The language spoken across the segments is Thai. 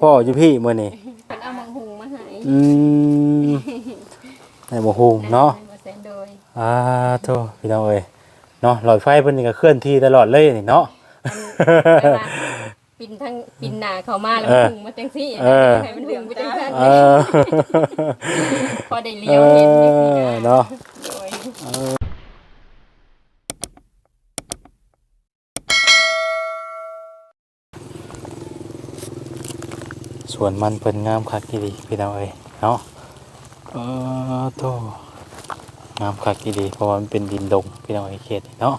พ่ออยู่พี่มื้อนี้เพิ่นเอามังหุงมาให้อืมได้บ่ฮู้เนาะบ่แซนโดยอ่าโธ่พี่น้องเอ้ยเนาะหลอดไฟเพิ่นนี่ก็เคลื่อนที่ตลอดเลยนี่เนาะแปลว่าปินทั้งปินหน้าเข้ามาแล้วเออหุงมาจังซี่เออ ให้มันหุงไปจังซั่นเออพอได้เลี้ยวเห็นจังซี่เออนะเนาะ โดย สวนมันเพิ่นงามคักอีดีพี่น้องเอ้ยเนาะเออโธ่งามคักอีดีเพราะว่ามันเป็นดินดงพี่น้องเอ้ยเขตเนาะ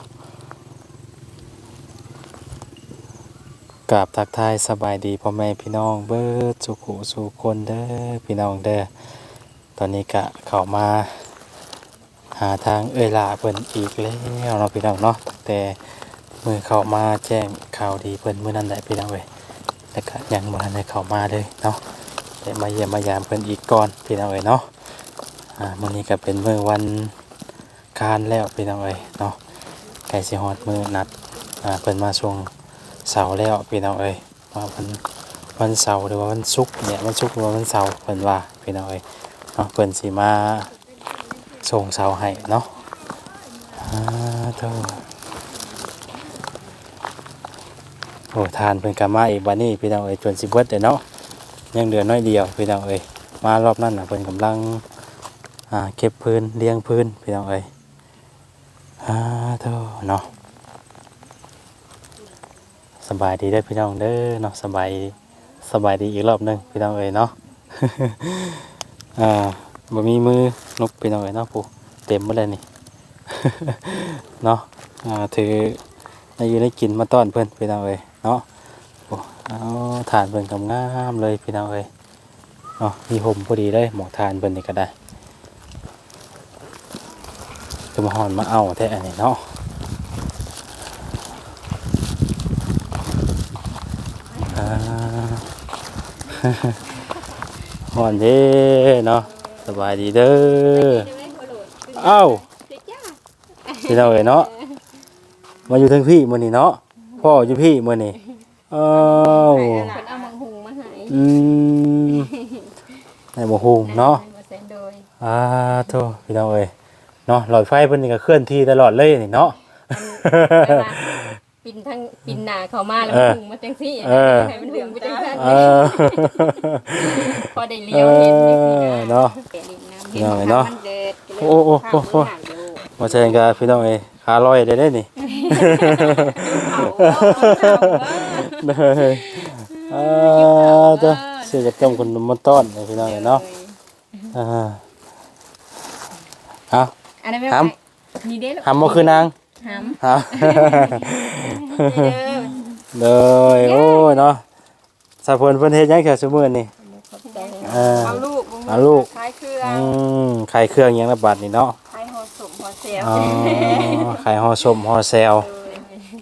กราบทักทายสบายดีพ่อแม่พี่น้องเบิดสุขุสุคนเด้อพี่น้องเด้อตอนนี้กะเข้ามา หาทางเอ่ยลาเพิ่นอีกแล้วเนาะพี่น้องเนาะแต่มือเข้ามาแจ้งข่าวดีเพิ่นมื้อนั้นแหละพี่น้องเว้ย แล้วก็ยังบ่ทันได้เข้ามาเลยเนาะแต่มาเยี่ยมมายามเพิ่นอีกก่อนพี่น้องเอ้ยเนาะอ่ามื้อนี้ก็เป็นมื้อวันคานแล้วพี่น้องเอ้ยเนาะใกล้สิฮอดมื้อนัดอ่าเพิ่นมาช่วงเสาร์แล้วพี่น้องเอ้ยว่าวันวันเสาร์หรือว่าวันศุกร์เนี่ยวันศุกร์หรือว่าวันเสาร์เพิ่นว่าพี่น้องเอ้ยเนาะเพิ่นสิมาส่งเสาให้เนาะอ่าเท่า โอ้ทานเพิ่นกามาอีกวันนี้พี่น้องเอ้ยจนสิเบิดเลยเนาะยังเหลือน้อยเดียวพี่น้องเอ้ยมารอบนั้นนะเพิ่นกำลังอ่าเก็บพื้นเลี้ยงพื้นพี่น้องเอ้ยอ่าเท่าเนาะสบายดีเด้พี่น้องเด้อเนาะสบายสบายดีอีกรอบหนึงพี่น้องเอ้ยเนาะอ่าบ่มีมือนกพี่น้องเอ้ยเนาะผู้เต็มหมดเลยนี่เนาะอ่าถือได้อยู่ได้กินมาต้อนเพื่อนพี่น้องเอ้ย เนาะโอ้เอาทานเพิ่นกำงามเลยพี่น้องเอ้ยเนาะมีห่มพอดีเลยหมอกทานเพิ่นนี่ก็ได้จะมาหอนมาเอาแท้อันนี้เนาะอ่าหอนเด้เนาะสบายดีเด้อเอ้าพี่น้องเอ้ยเนาะมาอยู่ทั้งพี่มื้อนี้เนาะ พ่ออยู่พี่มื้อนี้เอ้าเพิ่นเอามังหุงมาให้อืมได้บ่ฮู้เนาะบ่แซนโดยอ่าโธ่พี่น้องเอ้ยเนาะหลอดไฟเพิ่นนี่ก็เคลื่อนที่ตลอดเลยนี่เนาะแปลว่าปินทั้งปินหน้าเข้ามาแล้วเออหุงมาจังซี่เออ ให้มันหุงไปจังซั่นเออ พอได้เลี้ยวเห็นจังซี่เออนะเนาะ แกดินน้ำพี่น้องเอ้ยเนาะ มันเด็ดโอ้โอ้โอ้โอ้มาแซงกับพี่น้องเอ้ย ขาลอยได้ได้นี่เด้ออ่าจ้าเสียกับจำคนมาต้อนพี่น้องเนาะอ่าเอาอันนั้นไม่ห้นี่เด้อหำบ่คือนางหำฮะเด้อเลยโอ้ยเนาะสะพนเพิ่นเฮ็ดยังแค่ซุมื้อนี่เอาลูกเอาลูกคล้ายเครืออืมขายเครื่องยังละบาทนี่เนาะ ล้ายหอสมหอเซลอ๋อขายห่อส้มห่อแซว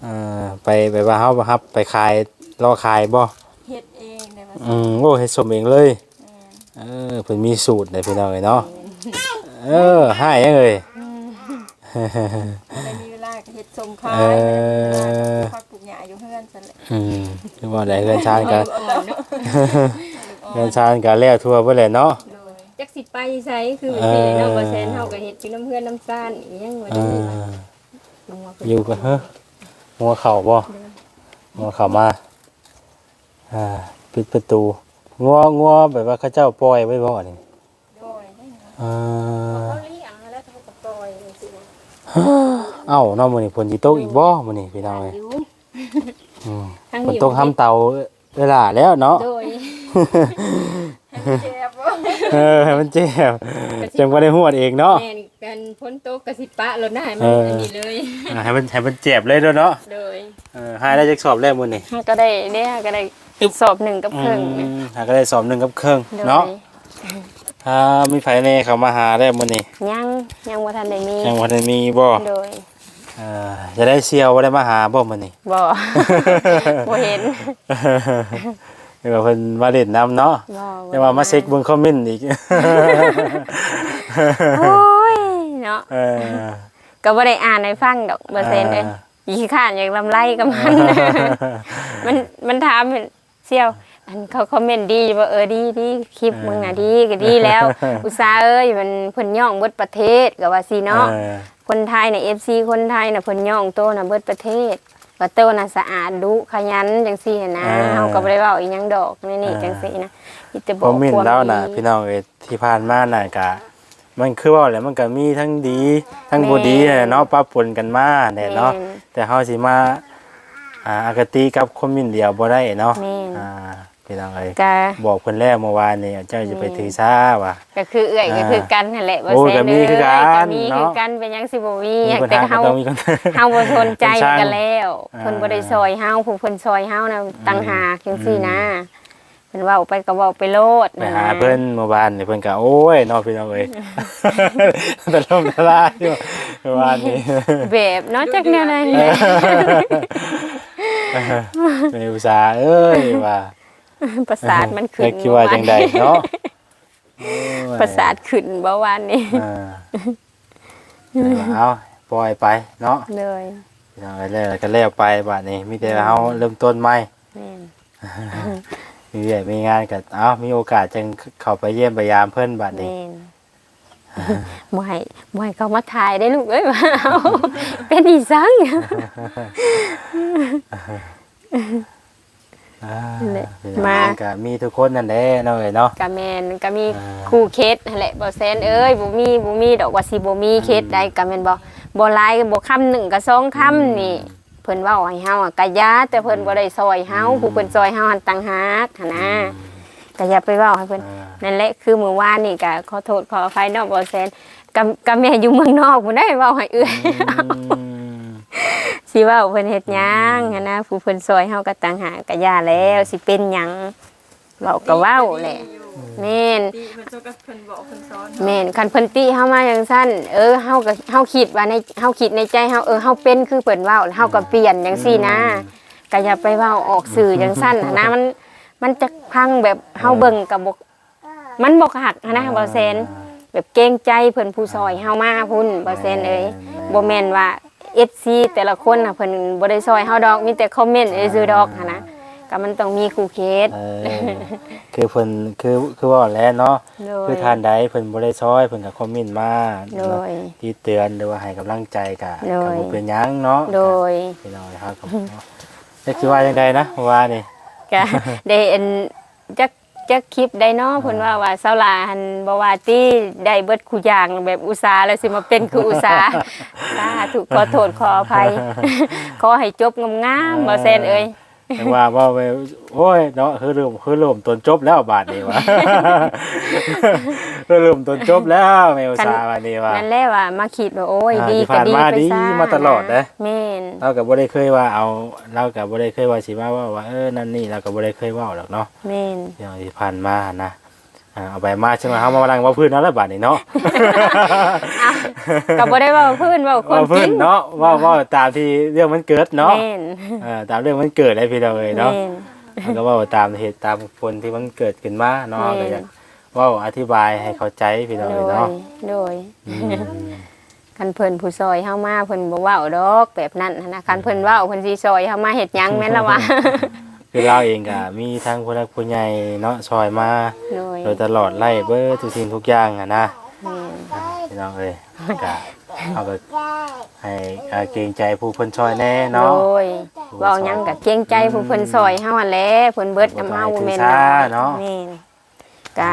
เออไปไปว่าเฮาบ่ครับ ไปขายรอขายบ่เฮ็ดเองได้มาอืมโอ้เฮ็ดส้มเองเลย เออเพิ่นมีสูตรได้พี่น้องเอ้ยเนาะเออให้ยังเอ้ยไม่มีเวลาก็เฮ็ดสมขาเอยอพักปลูกหญ้าอยู่เฮือนซั่นแหละอืมคือว่าได้เงินชานกันอ่อนเนาะเงินชานกันแล้วทั่วเบิดแหละเนาะจักสิ ไปไสคือสิเนาะบ่แซนเฮาก็เฮ็ดอยู่น้ำเฮือนน้ำซ่านอีหยังว่าเอได้อลงมาอยู่กันเฮ้อมัวเข่าบ่มัวเข่ามาอ่าปิดประตูงัวงัวแบบว่าเขาเจ้าปล่อยไว้บ่นี่ปล่อยได้เนาะเออเขาเลี้ยงแล้วเขาก็ปล่อยจังซี่นะเอ้าเนาะมื้อนี้ฝนสิตกอีกบ่มื้อนี้พี่น้องเอ้ยอยู่อืมทางฝนอยู่ตกห้ำเตาเวลาแล้วเนาะโดยเจ็บบ่ เออให้มันเจ็บจังบ่ได้ฮวดเองเนาะแม่นกันพ้นโต๊ะกะสิปะรถหน้าให้มัเอนออัอันนี้เลย อ่าให้มันให้มันเจ็บเลยเด้อเนาะโดยเออให้ได้จักสอบแล้วมื้อนี้ก็ได้เนี่ยก็ได้สอบหนึ่งกับอืครึ่งมหาก็ได้สอบหนึงกับครึ่งโดยเนาะถ้ามีไผแน่เข้ามาหาได้มื้อนี้ยังยังบ่ทันได้มียังบ่ได้มีบ่โดยเอ่อจะได้เซียวบ่ได้มาหาบ่มื้อนี้บ่บ่เห็น เดี๋ยวเพิ่นมาเล่นน้ำเนาะบ่แต่ว่ามาเช็คเบิ่งคอมเมนต์อีกโอ้ยเนาะเออก็บ่ได้อ่านให้ฟังดอกเปอร์เซ็นต์เด้อ่าอีข้านอยากลำไรกับมัน มันมันถามเสี่ยว อันเขาคอมเมนต์ดีว่าเออดีดีคลิปมึงน่ะดีก็ดีแล้ว อุตส่าห์เอ้ยมันเพิ่นย่องเบิดประเทศก็ว่าสิเนาะเออคนไทยน่ะ FC คนไทยน่ะเพิ่นย่องโตน่ะเบิดประเทศ ว่าโตน่ะสะอาดดุขยันจังซี่น่ะนะเฮาก็บ่ได้เว้าอีหยังดอกนี่นี่จังซี่นะมีแต่บผอกมมินความแล้วน่ะดีพี่น้องเอ้ยที่ผ่านมาน่ะกะมันคือว่าแหละมันก็มีทั้งดี ทั้งบ่ดีแหละเนาะปะปนกันมาแหละเนาะแม่นแต่เฮาสิมาอ่าอากติกับคอมมินเดียวบ่ได้เนาะแม่นอ่า พี่น้องเอ้ยก็บอกเพิ่นแล้วเมื่อวานนี่เจ้าจะไปถือซ่าว่ะ ก็คือเอื้อยก็คือกันนั่นแหละบ่โอ้ยแซ่ก็มีคือกันก็มีคือเนาะกันเป็นหยังสิบ่มีมีปัญแต่หาก็เฮาต้องมีกัน เฮาบ่สนใจเป็นช่างกันแล้วอ่า เพิ่นบ่ได้ซอยเฮาผู้เพิ่นซอยเฮานะต่างหากจังซี่นะเพิ่นเว้าไปก็เว้าไปโลดไปหาเพิ่นเมื่อวานนี่เพิ่นก็โอ้ยเนาะพี่น้องเอ้ยตะลมตะลายอยู่เมื่อวานนี้แบบเนาะจักแนวใดเป็นอุตสาห์เอ้ยว่า ประสาทมันขึ้แต่นคิดว่าจังใดเนาะโอ้ยประสาทขึ้นเมื่อวานนี้อ่าเอาปล่อยไปเนาะเลยพี่น้องเอ้ยแล้วก็แล้วไปบัดนี้มีแต่เฮาเริ่มต้นใหม่แม่นมีเวียกมีงานก็เอ้ามีโอกาสจังเข้าไปเยี่ยมไปยามเพิ่นบัดนี้แม่นบ่ให้บ่ให้เขามาถ่ายได้ลูกเอ้ยว่าเอาเป็นอีสัง มาก็มีทุกคนนั่นแหละเนาะเอ้ยเนาะก็แม่นก็มีอ่าคู่เคสนั่นแหละบ่แซนเอ้ยบ่มีบ่มีดอกว่าสิบ่มีเคสใดก็แม่นบ่บ่หลายก็บ่คำหนึ่งก็สองคำนี่เพิ่นเว้าให้เฮาอะกะยาแต่เพิ่นบ่ได้ซอยเฮาผู้เพิ่นซอยเฮาหันต่างหากหันนะก็อย่าไปเว้าให้เพิ่นอ่านั่นแหละคือมื้อวานนี่ก็ขอโทษขออภัยเนาะบ่แซนกับกับแม่อยู่เมืองนอกพุ่นได้เว้าให้เอื้อยอืม สิเว้าเพิ่นเฮ็ดหยังหันนะผู้เพิ่นซอยเฮาก็ต่างหากก็ย่าแล้วสิเป็นหยังเว้าก็เว้าแหละแม่น ตีเพิ่นโซก็เพิ่นบอกเพิ่นสอนแม่นคันเพิ่นติเฮามาจังซั่นเออเฮาก็เฮาคิดว่าในเฮาคิดในใจเฮาเออเฮาเป็นคือเพิ่นเว้าแล้วเฮาก็เปลี่ยนจังซี่นะก็อย่าไปเว้าออกสื่อจังซั่นหั้นนะมันมันจะพังแบบเฮาเบิ่งก็บ่มันบ่หักหั้นนะบ่แซนแบบเกรงใจเพิ่นผู้ซอยเฮามาพุ่นบ่แซนเอ้ยบ่แม่นว่า FC แต่ละคนน่ะเพิ่นบ่ได้ซอยเฮาดอกมีแต่คอมเมนต์ซื่อๆดอกหั้นนะก็มันต้องมีคู่เคส เออคือเพิ่นคือคือว่าแล้วเนาะโดยคือทานใดเพิ่นบ่ได้ซอยเพิ่นก็คอมเมนต์มาโดยที่เตือนหรือว่าให้กำลังใจก็โดย ก็บ่เป็นหยังเนาะโดยพี่น้องครับก็จะคิดว่าจังไดนะว่านี่ ก็ได้อันจัก จักคลิปได้เนาะเพิ่นว่าว่าเซาลาหันบ่ว่าติได้เบิดคู่อย่างแบบอุตสาห์แล้วสิมาเป็นคืออุตสาห์สาธุขอโทษขออภัย ขอให้จบงามๆบ่แซนเอ้ยแต่ว่าว่าไปโอ้ยเนาะคือเริ่มคือเริ่มต้นจบแล้วบาดนี้วะ คือเริ่มต้นจบแล้วแม่อุตสาห์บาดนี้ว่านั่นแหละว่ามาคิดว่าโอ้ยอ่าดีที่ก็ผ่านดีมาไปดีซะมาตลอดนะแม่นเราก็บ่ได้เคยว่าเอาเราก็บ่ได้เคยว่าสิมาว่าว่าเออนั่นนี่เราก็บ่ได้เคยเว้าหรอกเนาะแม่นอย่างที่ผ่านมานะอ่าเอาไปมาใช่ไหมครับมาลังว่าพื้นเนาะแล้วบาดนี้เนาะอ้าวก็บ่ได้เว้าพื้นเว้าความว่าจพื้รินงเนาะว่าว่าตามที่เรื่องมันเกิดเนาะแม่นเออตามเรื่องมันเกิดได้พี่เราเลยเนาะแม่นมันก็ว่าตามเหตุตามผลที่มันเกิดขึ้นมาเนาะแม่ก็อยาก เว่าอธิบายให้เข้าใจพี่เราโดเลยยเนาะโดยอืมคันเพิ่นผู้ซอยเฮามาเพิ่นบ่เว้าดอกแบบนั้นหั้นนะคันเพิ่นเว้าเพิ่นสิซอยเฮามาเฮ็ดหยังแม่นละวะ คือเราเองก็มีทั้งผู้รักผู้ใหญ่เนาะซอยมา โดยโดยตลอดไล่เบอร์ทุกสิ่งทุกอย่างอะนะแม่นพี่น้องเอ้ยก็เอาไปให้อ่าเกรงใจผู้เพิ่นซอยแน่โดเนาะยเว้าหยังก็เกรงใจผู้เพิ่นซอยเฮาหั่นแหละเพิ่นเบิดน้ำเฮาบ่แม่นถือสาเนาะ แม่น ก็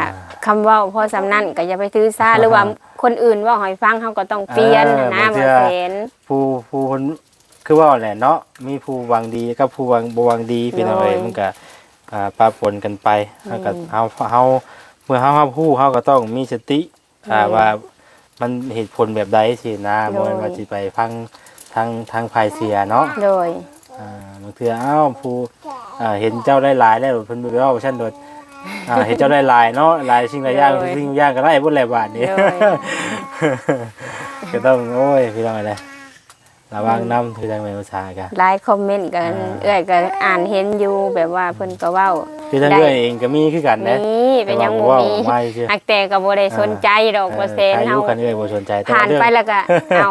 คำเว้าพอสำนั้นก็อย่าไปถือสาหรือว่าคนอื่นเว้าให้ฟังเฮาก็ต้องเปลี่ยนเออนะบางเทื่บ่อ เห็นผู้ผู้คนคือว่าแหละเนาะมีผู้หวังดีกับผู้หวังบ่หวังดีพี่น้องเอ้ยโดยมันก็อ่าปะปนกันไปเฮาก็อืมเฮาเฮาเมื่อเฮาเฮาฮู้เฮาก็ต้องมีสติอ่าโดยว่ามันเหตุผลแบบใดสินะโดบ่ยแม่นว่าสิไปพังทางทางภายเสียเนาะ โดย อ่าบางเทื่ออ้าวผู้อ่าเห็นเจ้าได้หลายแล้วเพิ่นบ่เว้าฉันโดด อ่าเห็นเจ้าได้หลายเนาะหลายสิ่งหลายอย่างโดยสิ่งอย่างก็ได้บ่แหละบาดนี้โดย ก็ต้องโอ้ยพี่น้องอะไรระวังน้ำคือทางแม่ภาษากันหลายคอมเมนต์กันอ่า เอ้อยก็อ่านเห็นอยู่แบบว่าเพิ่นก็เว้าคือทางได้เรื่อยเองก็มีคือกันนะนี่เป็นหยังบ่แต่ว่ามีว่าไม่ใช่หักแต่ก็บ่ได้สนใจดอกบ่เซนอาเฮายุกันเรื่อยบ่สนใจแต่ผ่านเรื่องไปแล้วก็ เอา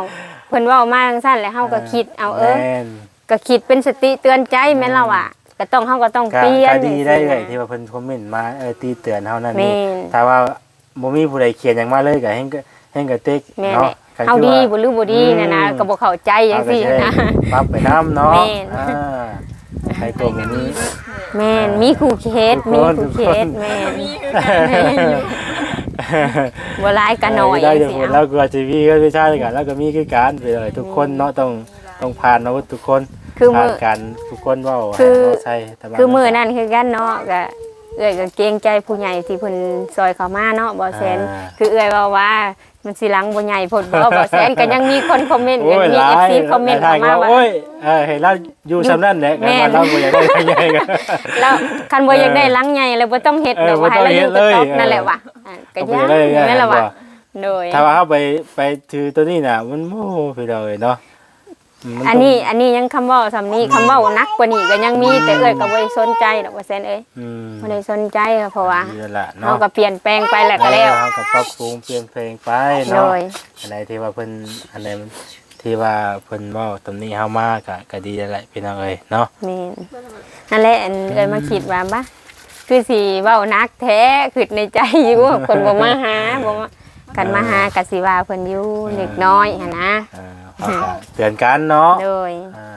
เพิ่นเว้ามาจังซั่นแล้วเฮาก็คิดเอาเออ แม่น ก็คิดเป็นสติเตือนใจแม่นล่ะว่ะ ก็ก็ต้องเฮาก็ต้องก็เปลี่ยนก็ดีได้จังเลซี้ยนะที่ว่าเพิ่นคอมเมนต์มาเออตีเตือนเฮานั่นแม่นี่นถ้าว่าบ่มีผู้ใดเขียนหยังมาเลยก็แฮงก็แฮงก็เต็กแม่นเนาะแหละเฮาดีบ่หรือบ่ดีน่ะนะอืม ก็บ่เข้าใจจังซี่เอาก็นะใช่ปรับไปน้ำเนาะแม่น อ่าใครตัวมันนี้ แม่นมีคู่เคสทุมีกคนคู่เคทุกคสนแม่นมีคือกันแม่อยู่บ่หลายก็น้อยได้จัจะงพูซี่ดแล้เอาวก็จะมีก็ไม่ใช่กันแล้วก็มีคือการไปเลยทุกคนเนาะต้องต้องผ่านอาวุธทุกคน คือมืผ่านอกันทุกคนเว่าคือให้เราใช่แต่ว่าคือมือนั่นคือกันเนาะก็เอื้อยก็เกรงใจผู้ใหญ่ที่เพิ่นซอยเข้ามาเนาะบ่แซนคือเอื้อยว่าว่ามันสิหลังบ่ใหญ่พดบ่ บ่แซนก็ยังมีคนคอมเมนต์โอ้ยังยมี หลาย FC คอมเมนต์หลเข้ายมาทงว่าโอ้ยเออให้เราอยู่สำนั่นแหละแม่กันนเราบ่อยากได้ยังไงกัน แล้วคันบ่อยากได้หลังใหญ่แล้วบ่ต้องเฮ็ดเออเด้อว่าให้เราอยู่บ่กต้ระองเฮ็ดเลย ต๊อบนั่นแหละว่ะอะก็บ่ยาอยากได้ยังไงนั่นแหละว่ะบ่โดย ถ้าว่าเขาไปไปถือตัวนี้น่ะมันโอ้ไปเลยเนาะ มัอันนี้อันนี้ยังคำเว้าสำนี้คำเว้านักกว่านี้ก็ยังมีแต่เอ้อยก็บ่ได้สนใจดอกว่าแซนเอ้ยอืมบ่ได้สนใจเพราะว่าดีแล้วล่ะเฮาเนาะก็เปลี่ยนแปลงไปแล้วก็แล้วเฮาก็ปรับปรุงเปลี่ยนแปลงไปโดเนาะ ยอะไรที่ว่าเพิ่นอะไรมันที่ว่าเพิ่นเว้าตำหนี้เฮามากก็ก็ดีแล้วแหละพี่น้องเอ้ยเนาะ แม่นนั่นแหละอันเอ้ยมาคิดว่าบ่ะคือสิเว้านักแท้คิดในใจอยู่ว่าเพิ่นบ่มาหาบ่มากันมาหาก็สิว่าเพิ่นอยู่เล็กน้อยหั่นนะ อ่า เขาก็เตือนกันเนาะโดย อ่า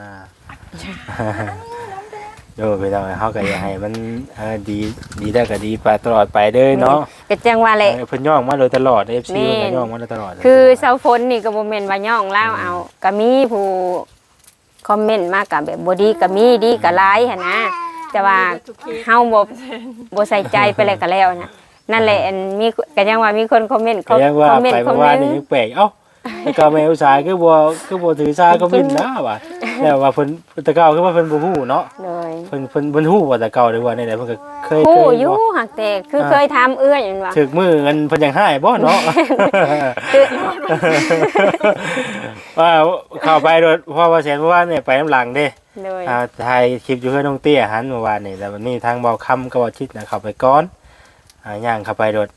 โดยพี่น้องเอ้ยเฮาก็อยากให้มันเออดีดีได้ก็ดีไปตลอดไปเด้อเนาะก็จังว่าแหละ เออเพิ่นย่องมาโดยตลอด FC แม่น เพิ่นก็ย่องมาโดยตลอดคือเสาฝนนี่ก็บ่แม่นว่าย่องเล่าเอาก็มีผู้คอมเมนต์มากับแบบบ่ดีก็มีดีก็หลายหั่นนะแต่ว่าเฮาบ่บ่ใส่ใจไปเลยก็แล้วนะนั่นแหละอันมีก็ยังว่ามีคนคอมเมนต์ก็ยังว่าคอมเมนไปต์คอเมื่มอเมวานนนี่ต์ยังแปลกเอ้า แล้วก็แม่อุตสาหคือบ่คือบ่ถือซาก็มินนะว่ะแล้วว่าเพิ่นเพิ่นแตะเก่าคือว่าเพิ่นบ่ฮู้เนาะเลยเพิ่นเพิ่นเพิ่นฮู้ว่าแตะเก่าหรือว่าในใดเพิ่นก็เคยเคผู้ยอยู่บ่หักแต่คือเคยทำเอื้อยนั่นว่าถึกมือเงินเพิ่นยังให้บ่เนาะว่าเข้าไปโดยเพราะว่าแสนเมื่อวานเนี่ยไปน้ำหลังเด้เลยอ่าถ่ายคลิปอยู่เพื่อนน้องเตี้ยหันเมื่อวานนี่แต่วันนี้ทางเบาคำก็บ่ชิดนะเข้าไปก้อนอ่าย่างเข้าไปโดด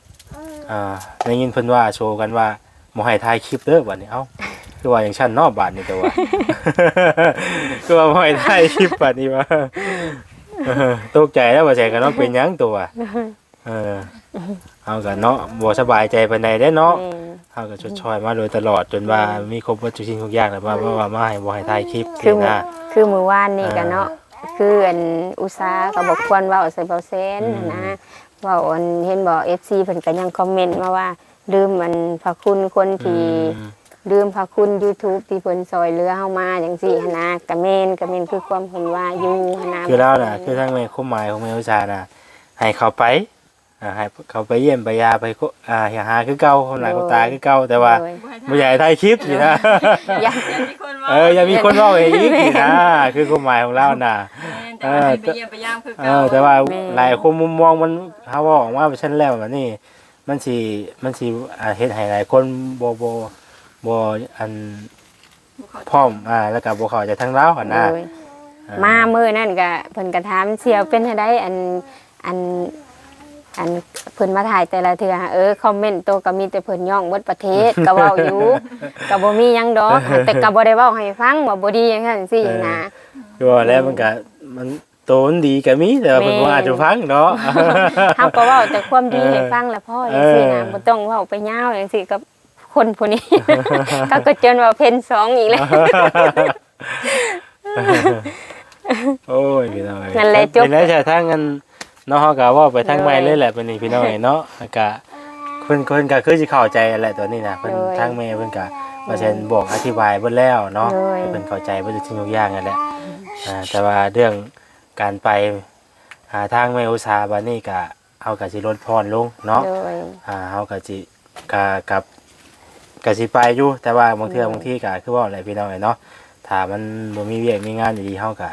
อ่าได้ยินเพิ่นว่าโชว์กันว่า บ่ให้ถ่ายคลิปเด้อบัดนี้เอ้าคือว่าอย่างชั้นนอกบาดนี่แต่ว่า คือว่าบ่ให้ถ่ายคลิปบัดนี้ว่าเออตกใจแล้วว่าแสกันเนาะเป็นหยังตัวเออเอากันเนาะบ่สบายใจปานใดเด้เนาะแม่นเขาก็ชดชอยมาโดยตลอดจนว่ามีครบวัตถุชิ้นทุกอย่างแล้วว่าว่าว่ามาให้บ่ให้ถ่ายคลิปคือนี่นะคือมื้อวานนี่ก็อ่าเนาะคืออันอุตสาหก็บอกควรเว้าใส่เบาเซนอืมนะเว้าอันเห็นบ่ FC เพิ่นก็ยังคอมเมนต์มาว่า ลืมมันพระคุณคนที่อืม ลืมพระคุณ YouTube ที่เพิ่นซอยเหลือเฮามาจังซี่หันนะกะแม่นกะแม่นคือความเพิ่นว่าอยู่หันนะคือแล้วน่ะคือทั้งในความหมายของแม่วิชาน่ะให้เขาไปอ่าให้เขาไปเยี่ยมไปยาไปโคอ่าอย่าหาคือเก่าคนหลายคนตายคือเก่าแต่ว่าโดยบ่อยากให้ถ่ายคลิปนี่นะ อย่ามีคนว่าเอออย่ามีคนเว้าอีกนี่นะคือความหมายของเราน่ะ แต่ว่าให้ไปเยี่ยมไปยามคือเอเก่าอแต่ว่าหลายคนมุมมองมันเฮาเว้าออกมาเป็นชั้นแล้วแบบนี้ มันสิมันสิอ่าเฮ็ดให้หลายคนบ่บ่บ่อันพร้อมอ่าแล้วก็บ่เข้าใจทางลาวหั่นนะโดยมามื้อนั่นก็เพิ่นก็ถามเสียวเป็นจังไดอันอันอันเพิ่นมาถ่ายแต่ละเทื่อเออคอมเมนต์โตก็มีแต่เพิ่นย่องเบิดประเทศก็เว้าอยู่ก็บ่มีหยังดอกแต่ก็บ่ได้เว้าให้ฟังว่าบ่ดีจังซั่นซี่นะคือว่าแล้วมันก็มัน โตนดีก็มีแต่ว่าเพิ่นบ่อาจจะฟังเนาะ เฮาก็เว้าแต่ความดีให้ฟังแหละพ่อจังซี่นะเออบ่ต้องเว้าไปยาวจังซี่กับคนผู้นี้ เขาก็จนว่าเพ่นสองอีกแล้ว โอ้ยพี่น้องเอ้ยนั่นแหละจบ เป็นแล้วจะทางกันเนาะเฮาก็เว้าไปทางใหม่เลยแหละเป็นนี่พี่น้องเอ้ยเนาะแล้วก็เพิ่นเพิ่นก็คือสิเข้าใจแหละตัวนี้นะเพิ่นทางแม่เพิ่นก็ว่าเช่นบอกอธิบายเบิดแล้วเนาะให้เพิ่นเข้าใจเบิดทุกสิ่งทุกอย่างนั่นแหละอ่าแต่ว่าเรื่อง การไปหาทางแม่อุตสาหบัดนี้ก็เฮาก็สิลดพรลงเนาะโดย อ่าเฮาก็สิกะกับก็สิไปอยู่แต่ว่าบางเทื่อบางที่ก็คือว่าอะไรพี่น้องเอ้ยเนาะถ้ามันบ่มีเวียกมีงานดีๆเฮาก็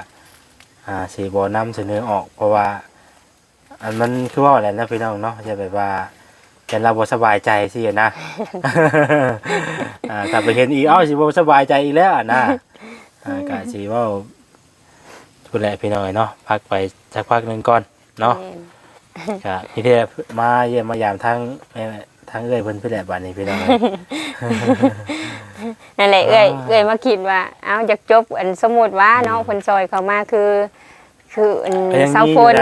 อ่าสิบ่นำเสนอออก เพราะว่า อันมันคือว่าอะไรนะพี่น้องเนาะจะแบบว่าเห็นเราบ่สบายใจสินะ อ่าถ้าไปเห็นอีกเอ้าสิบ่สบายใจอีกแล้วอะนะ อ่าก็สิเว้า พูดแหละพี่น้องเอ้ยเนาะพักไปสักพักหนึงก่อนเนาะครับพี่เทพมาเยี่ยมมายามทั้งแม่ทั้งเอ้อยเพิ่นพี่แหละบัดนี้พี่น้องนั่นแหละเอ้ยอ่าเอ้ยมาคิดว่า เอ้าอยากจบอันสมมุติว่าเนาะเพิ่นซอยเข้ามาคือคคืออันก็ยังมีเสาฝนอ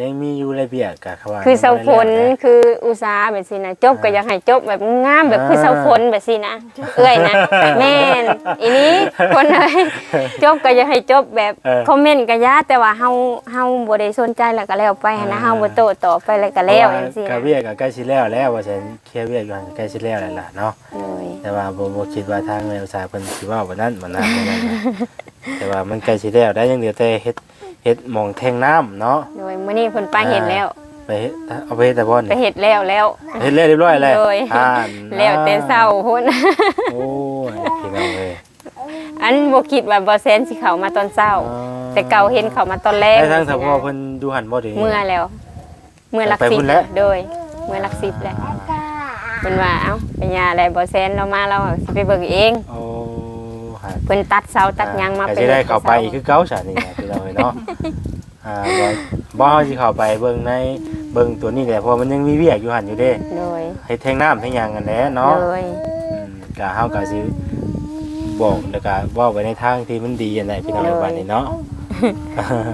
ยู่นะยังมีอยู่ระเบียบกะเขาว่าคือเสาฝนยังบ่ได้เรื่องะคืออุตสาห์แบบสินะจบก็อยากให้จบแบบงามแบบคือเสาฝนแบบสินะเอ้ยนะแม่นอีนี้คนเลยจบก็อยากให้จบแบบเออคอมเมนต์ก็ยาแต่ว่าเฮาเฮาบ่ได้สนใจแล้วก็แล้วไปหั้นนะเฮาบ่โต้ตอบไปแล้วก็แล้วจังซี่กะนะเวียกกับใกล้ชิแล้วแล้วว่าฉันเคลียร์เวียกอยู่หั่นใกล้ชิแล้วแหละล่ะเนาะเลยแต่ว่าบ่บ่คิดว่าทางแนวสายเพิ่นสิเว่าบ่นั้นบ่นั้นบ่นั้นนะแต่ว่ามันใกล้สิแล้วได้ยังเหลือแต่เฮ็ด เฮ็ดหมองแทงน้ำเนาะโดยมื้อนี้เพิ่นไปเฮ็ดแล้ว ไปเฮ็ดเอาไปเฮ็ดแต่บ่ไปนี่เฮ็ดแล้วแล้ว เฮ็ดแล้วเรียบร้อยแล้วโดย อ่านแล้วแต่เช้าพุ่น โอ้ยพี่น้องเอ้ยอันบ่คิดว่าบ่แซนสิเข้ามาตอนเช้า แต่เก่าเห็นเข้ามาตอนแรกได้ทางสพเพิ่นอยู่หันบ่ดีเมื่อแล้ว เมื่อหลักไปสิบพุ่นแล้ว โดย เมื่อหลักสิบแล้วเพิ่นว่าเอ้าเป็นยาอะไรบ่แซนเรามาเราสิไปเบิ่งเอง โอ้หา เพิ่นตัดเสาตัดหยังมาก็เป็นสิได้เข้าไปอีกคือเก่าซะนี่นะพี่น้องเอ้ยเนาะอ่าบ่บ่เฮาสิเข้าไปเบิ่งในเบิ่งตัวนี้แหละเพราะมันยังมีเวียกอยู่หันอยู่เด้โดยเฮ็ดแทงน้ำแทงหยังกันแหละเนาะโดยอืมก็เฮาก็สิบอกแล้วก็เว้าไปในทางที่มันดีอันใดพี่น้องในบ้านนี้เนาะ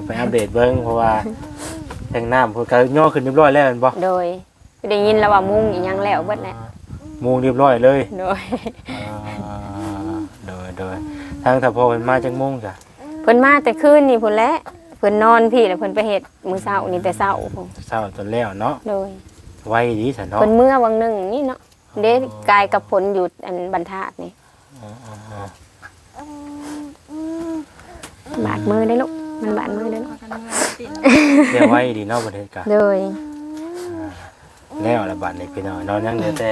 ไปอัปเดตเบิ่งเพราะว่าแทงน้ำเพิ่นก็ย่อขึ้นเรียบร้อยแล้วแม่นบ่โดยได้ยินแล้วว่ามุงอีหยังแล้วเบิดแหละมุงเรียบร้อยเลยโดยอ่า โดยโดยทางถ้าพ่อเพิ่นมาจักโมงจ้ะเพิ่นมาแต่คืนนี่พุ่นแหละเพิ่นนอนพี่แล้วเพิ่นไปเฮ็ดมื้อเช้านี่แต่เช้าพุ่นเช้าจนแล้วเนาะโดยไวดีซั่นเนาะเพิ่นเมื่อวังหนึงนี่เนาะเด้กายกับผลอยู่อันบรรทัดนี่อ๋ออ๋ออ๋อบาดมือได้ลูกมันบาดมือได้ลูกกันเมื่อติดเรียกไวดีเนาะประเทศกะโดยแล้วละบัดนี้พี่น้องเนาะยังเหลือแต่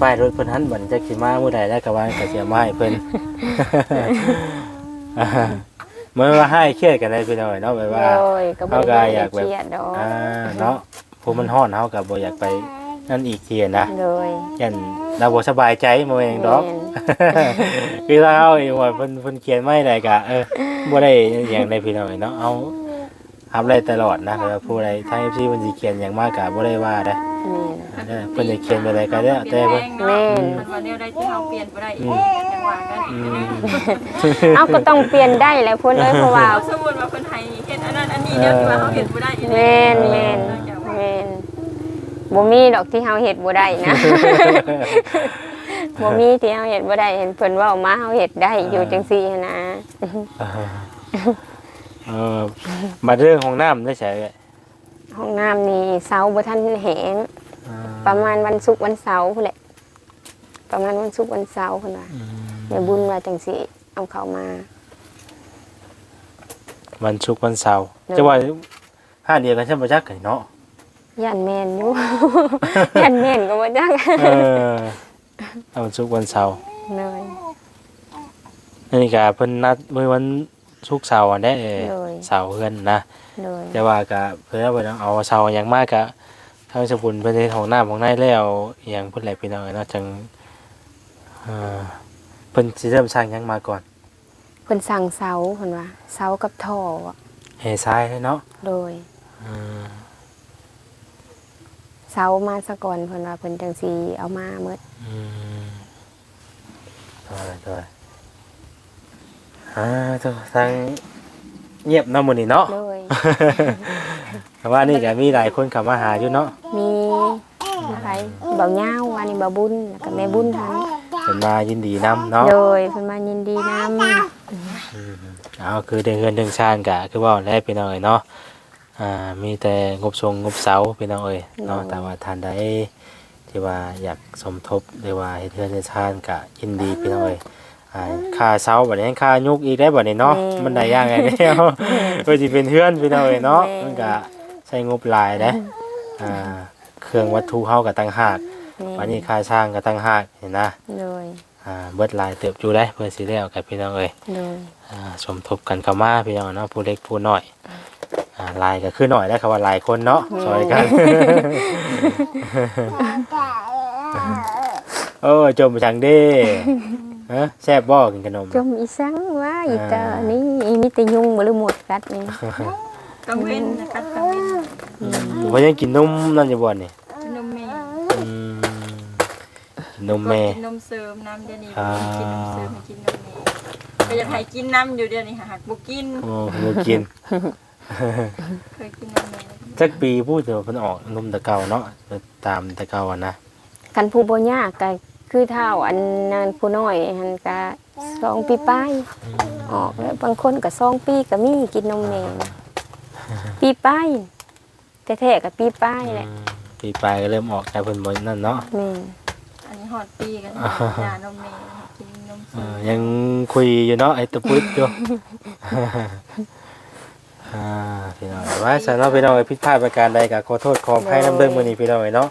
ป้ายรถเพิ่นหันบัดนี้จักสิมามื้อใดแล้วก็ว่าก็สิเอามาให้เพิ่นอ่าเหมื่อนว่าให้เครียดกันได้พี่น้องเนาะแบบว่า โดยก็บ่เอาก็ได้อยากแบบ เครียดดอกอ่าเนาะผู้มันฮ้อนเฮาก็บ่อยากไปนั่นอีกเทียนะโดยยันเราบ่สบายใจบ่เองดอกแม่นคือถ้าเอาเองว่าเพิ่นเพิ่นเขียนไม่ได้ก็เออบ่ได้อหย่างใดพี่น้องเนาะเอา ทำได้ตลอดนะแต่ว่าผู้ใดทาง FC เพิ่นสิเขียนหยังมากก็บ่ได้ว่าได้แม่นเออเพิ่นจะเขียนไปได้ก็ได้แต่เพิ่น แม่น มันว่าแนวใดที่เฮาเปลี่ยนบ่ได้อีกจังหวะกันอือีกมเอาก็ต้องเปลี่ยนได้แหล้วพุ่นเอ้ยเพราะว่า เอาสมมุติว่าเพิ่นให้เฮ็ดอันนั้นอันนี้เดี๋ยวที่ว่าเฮาเฮ็ดบ่ได้อีกแม่นแม่นแม่นบ่มีดอกที่เฮาเฮ็ดบ่ได้นะ บ่มีที่เฮาเฮ็ดบ่ได้เห็นเพิ่นเว้ามาเฮาเฮ็ดได้อยู่จังซี่หั้นนะ เออมาเรื่องของน้ำได้ใช่ไหมห้องน้ำนี่เสาบ่ทันแหงประมาณวันศุกร์วันเสาร์พุ่นแหละ ประมาณวันศุกร์วันเสาร์พุ่นว่าแม่บุญว่าจังซี่เอาเข้ามา วันศุกร์วันเสาร์เออจะว่าห้าเดียวกันใช่ไหมจักกันเนาะย่านแม่นอยู่ ย่านแม่นก็บ่จักเออเอาวันศุกร์วันเสาร์เลย นี่ก็เพิ่นนัดมื้อวัน ศุกร์เสาร์อันได้เออเลยเสาร์เพิ่นนะเลยแต่ว่าก็เพิ่นเอาไปเอาเสาร์อย่างมากก็ทางสบุญเพิ่นเฮ็ดของน้ำของในแล้วอหยังเพิ่นแหละพี่น้องเนาะจังเอ่อเพิ่นสิเริ่มสร้างหยังมาก่อนเพิ่นสั่งเสาเพิ่นว่าเสากับท่ออะเฮทรายเลยเนาะโดยอืมเสามาซะก่อนเพิ่นว่าเพิ่นจังสิเอามาเมดอืมตัวตัว อ่าตัวทางเงียบเนาะมื้อนี้เนาะเลยแต่ว่านี่ก็มีหลายคนเข้ามาหาอยู่เนาะมีใครเบาเหย้าวอันนี้เบาบุญแล้วก็แม่บุญทันเพิ่นมายินดีนํเนาะ โดยเพิ่นมายินดีนำเอาคือเดินเงินเดินชานกะคือว่าแลพี่น้องเอ้ยเนาะอ่ามีแต่งบทรงงบเสาพี่น้องเอ้ยเนาะแต่ว่าท่านใดที่ว่าอยากสมทบหรือว่าเฮ็ดเฮือนเฮ็ดชานกะยินดีพี่น้องเอ้ย อ่าค่าเสาบัดนี้ค่ายุกอีกได้บัดนี้เนาะมันได้ย่างไงแล้ว เพื่อสิเป็นเฮือนพี่น้องเอ้ยเนาะมันก็ใช้งบหลายเด้อ่า เครื่องวัตถุเฮาก็ต่างหากวันนี้ค่าช่างก็ต่างหากเห็นนะโดยอ่าเบิดหลายเติบอยู่ได้เพื่อสิแล้วกับพี่น้องเอ้ย โดยอ่าสมทบกันเข้ามาพี่น้องเนาะผู้เล็กผู้น้อยอ่าลายก็คือหน่อยได้คำว่าหลายคนเนาะซอยกัน โอ้ยจมไปทางเด้ ฮะแซ่บบ่กินขนมจมอีสังว่าอีตาอ่านี่มีแต่ยุงบ่หรือหมดกัดนี่กังเว้นนะครับกังเว้นว่ายังกินนมนั่นอยู่บ่นี่กินนมแม่อืมกินนมแม่กินนมเสริมน้ำเดี๋ยวนี้อ่ากินนมเสริมให้กินนมแม่ก็อยากให้กินน้ำอยู่เดี๋ยวนี้หากบ่กินโอ้บ่กินเคยกินนมแม่จักปีพูดเดี๋ยวเพิ่นออกนมแตะเก่าเนาะตามแตะเก่าอะนะกันผู้บ่ยากก็ คือเท่าอันนั้นผู้น้อยหันก็สองปีป้ายออกแล้วบางคนก็สองปีก็มีกินนมแม่ปีป้ายแต่แท้ๆก็ปีป้ายแหละอืมปีปลายก็เริ่มออกแต่เพิ่นบ่นั่นเนาะแม่นอันนี้ฮอดปีกันยานมแม่กินนมเอสูอยังคุยอยู่เนาะไอ้ตะปุดอยู่อ่าพี่น้องว่าสำหรับพี่น้องผิดพลาดประการใดก็ขอโทษขออภัยน้ำเบิ่งมื้อนี้พี่น้องเนาะ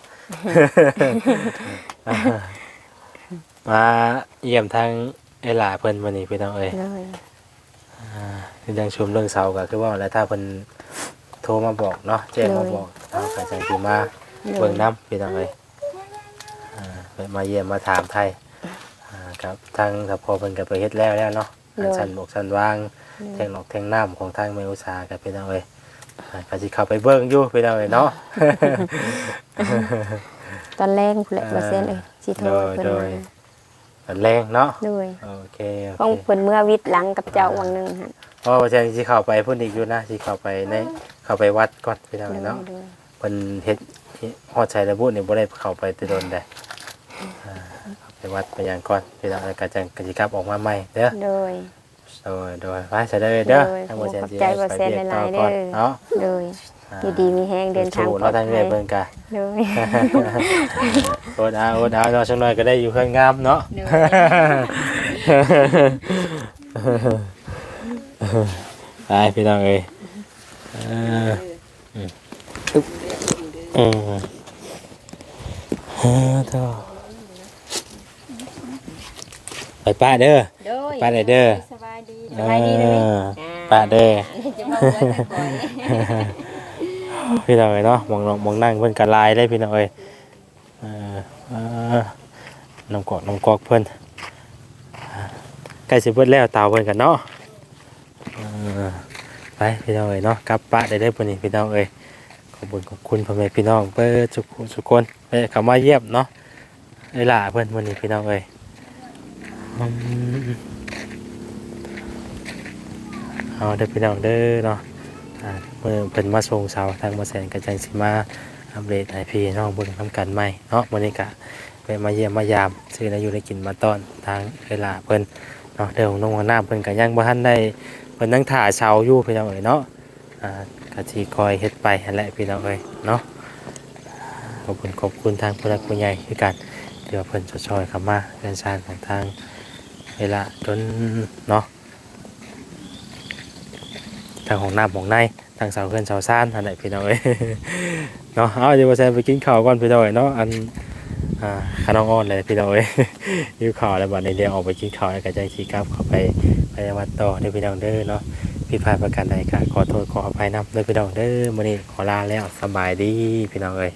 มาเยี่ยมทางไอ้หลาเพิ่นมื้อนี้พี่น้องเอ้ยเลยอ่าคือยังชมเรื่องเสาก็คือว่าแล้วถ้าเพิ่นโทรมาบอกเนาะแจ้งมาบอกเอาก็จังสิมาเบิ่งน้ำพี่น้องเอ้ยอ่าเพิ่นมาเยี่ยมมาถามไทยอ่าครับทางสพเพิ่นก็ไปเฮ็ดแล้วแล้วเนาะอันชันบอกชันวางแทงหลอกแทงน้ำของทางเมอุตสาหก็พี่น้องเอ้ยอ่าก็สิเข้าไปเบิ่งอยู่พี่น้องเอ้ยเนาะ ตอนแรกผู้นแหละบ่เซ็นเอ้ยสิโทรเพิ่นโดมา ยมันแรงเนาะเลยโอเคโอของเคเพิ่นเมื่อวิทย์หลังกับเจ้าวังหนึงหั่นเพราะว่าฉันสิเข้าไปพุ่นอีกอยู่นะสิเข้าไปในเข้าไปวัดก่อนพี่น้องเลเอ้ยยเนาะเลยเพิ่นเฮ็ดฮอดชัยระบุนี่บ่ได้เข้าไปแต่โดนได้อ่าเข้าไปวัดไปหยังก่อนพี่น้องแล้วก็จังกสิกลับออกมาใหม่เด้อเลยโดยโดยไปซะเด้อเด้อโดยทางบ่แซนสิขอบใจบ่แซนไปเรียกหลายๆต่อก่อนเด้อ เนาะเลย อ่าอยู่ดีมีแฮงเดินทางสู้ปลอเนาะดทางภัเรื่อยยเพิ่นก็เลยโอดเอาโอดเอาเนาะจังหน่อยก็ได้อยู่เพิ่นงามเนาะไปพี่น้องเอ้ยเอออืมอึ๊บอืมเออเท่าไปป้าเด้อโดยไปเลยเด้อสบายดีเออป้าเด้อจะมาหัวตะกอย พี่น้องเอ้ยเนาะมองมองนั่งเพิ่นกะลายได้พี่น้องเอ้ยเออเออน้ำกอกน้ำกอกเพิ่นใกล้สิเบิดแล้วตาเพิ่นกันเนาะไปพี่น้องเอ้ยเนาะกลับปะได้ได้พุ่นนี่พี่น้องเอ้ยขอบคุณขอบคุณพ่อแม่พี่น้องเปิดทุกคนทุกคนไปเข้ามาเยี่ยมเนาะเอ้ล่ะเพิ่นพุ่นนี่พี่น้องเอ้ยเอาเด้อพี่น้องเด้อเนาะ เมื่อเพิ่นมาส่งเสาทางมาแสนกระจังสิมาอัปเดตให้พี่น้องเบิ่งทำกันใหม่เนาะมื้อนี้ก็ไปมาเยี่ยมมายามซื้อได้อยู่ได้กินมาต้อนทางเวลาเพิ่นเนาะเดี๋ยวน้องหัวหน้าเพิ่นก็ยังบ่ทันได้เพิ่นยังถ่าเสาอยู่พี่น้องเอ้ยเนาะอ่าก็สิคอยเฮ็ดไปหั่นแหละพี่น้องเอ้ยเนาะขอบคุณขอบคุณทางผู้หลักผู้ใหญ่คือกันเดี๋ยวเพิ่นจะช่วยเข้ามาเรื่องสร้างของทางเวลาจนเนาะ ทางของน้ำของในทางเสาเพื่อนเสาซ่านอันไหนพี่น้องเอ้ยเนาะเอาเดี๋ยวมาแซมไปกินข้าวก่อนพี่น้องเอ้ยเนาะอันอ่าขนมอ่อนเลยพี่น้องเอ้ยหิวข้าวแล้วบัดนี้เดี๋ยวออกไปกินข้าวแล้วก็จะขี่กลับเข้าไปไปวัดต่อเด้อพี่น้องเด้อเนาะพี่พลาดประการใดก็ขอโทษขออภัยนะเด้อพี่น้องเด้อมื้อนี้ขอลาแล้วสบายดีพี่น้องเอ้ย